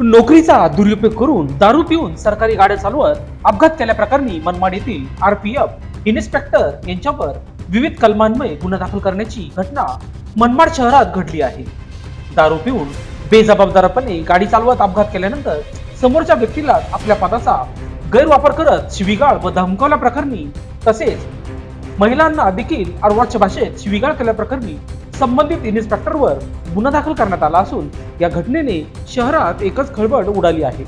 नोकरीचा दुरुपयोग करून दारू पिऊन सरकारी गाड्या चालवत अपघात केल्याप्रकरणी मनमाड येथील आरपीएफ इन्स्पेक्टर यांच्यावर विविध कलमांमुळे गुन्हा दाखल करण्याची घटना मनमाड शहरात घडली आहे. दारू पिऊन बेजबाबदारपणे गाडी चालवत अपघात केल्यानंतर समोरच्या व्यक्तीला आपल्या पदाचा गैरवापर करत शिवीगाळ व धमकावल्या प्रकरणी तसेच महिलांना देखील अर्वाच्य भाषेत शिवीगाळ केल्याप्रकरणी संबंधित इन्स्पेक्टरवर गुन्हा दाखल करण्यात आला असून या घटनेने शहरात एकच खळबळ उडाली आहे.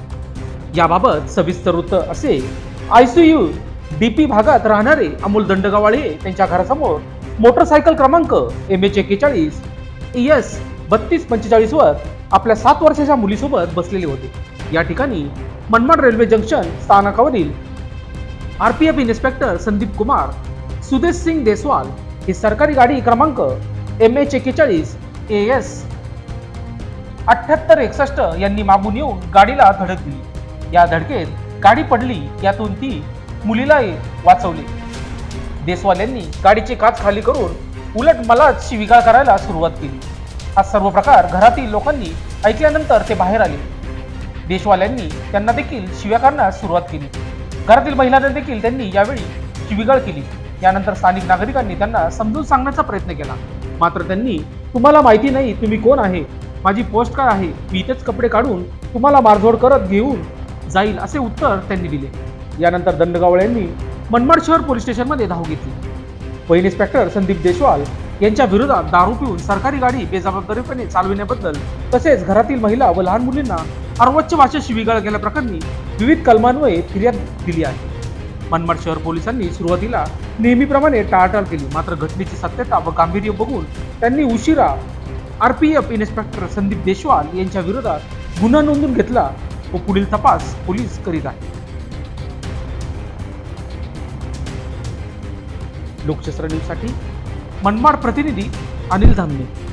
याबाबत सविस्तर वृत्त असे आयसीयू डीपी भागात राहणारे अमोल दंडगावाळे त्यांच्या घरासमोर मोटरसायकल क्रमांक एम एच एक्केचाळीस ई एस बत्तीस पंचेचाळीस वर आपल्या सात वर्षाच्या मुलीसोबत बसलेले होते. या ठिकाणी मनमाड रेल्वे जंक्शन स्थानकावरील आरपीएफ इन्स्पेक्टर संदीप कुमार सुदेश सिंग देसवाल ही सरकारी गाडी क्रमांक एम एच एक्केचाळीस ए एस अठ्याहत्तर एकसष्ट यांनी मागून येऊन गाडीला धडक दिली. या धडकेत गाडी पडली यातून ती मुलीलाही वाचवली. देसवाल यांनी गाडीचे काच खाली करून उलट मलाच शिविगाळ करायला सुरुवात केली. हा सर्व प्रकार घरातील लोकांनी ऐकल्यानंतर ते बाहेर आले. देशवाल यांनी त्यांना देखील शिव्या करण्यास सुरुवात केली. घरातील महिलांना देखील त्यांनी यावेळी शिवीगाळ केली. यानंतर स्थानिक नागरिकांनी त्यांना समजून सांगण्याचा प्रयत्न केला. मात्र त्यांनी तुम्हाला माहिती नाही तुम्ही कोण आहे? माझी पोस्ट काय आहे? मी इथेच कपडे काढून तुम्हाला मारझोड करत घेऊन जाईल असे उत्तर त्यांनी दिले. यानंतर दंडगावळे यांनी मनमाड शहर पोलीस स्टेशनमध्ये धाव घेतली. पहिले इन्स्पेक्टर संदीप देशवाल यांच्या विरोधात दारू पिऊन सरकारी गाडी बेजबाबदारीपणे चालविण्याबद्दल तसेच घरातील महिला व लहान मुलींना अर्वोच्च भाषेत शिवीगाळ केल्याप्रकरणी विविध कलमान्वये फिर्याद दिली आहे. मनमाड शहर पोलिसांनी सुरुवातीला नेहमीप्रमाणे टाळाटाळ केली. मात्र घटनेची सत्यता व गांभीर्य बघून त्यांनी उशिरा आरपीएफ इन्स्पेक्टर संदीप देशवाल यांच्या विरोधात गुन्हा नोंदून घेतला व पुढील तपास पोलीस करीत आहेत. लोकशस्त्र न्यूजसाठी मनमाड प्रतिनिधी अनिल धामणे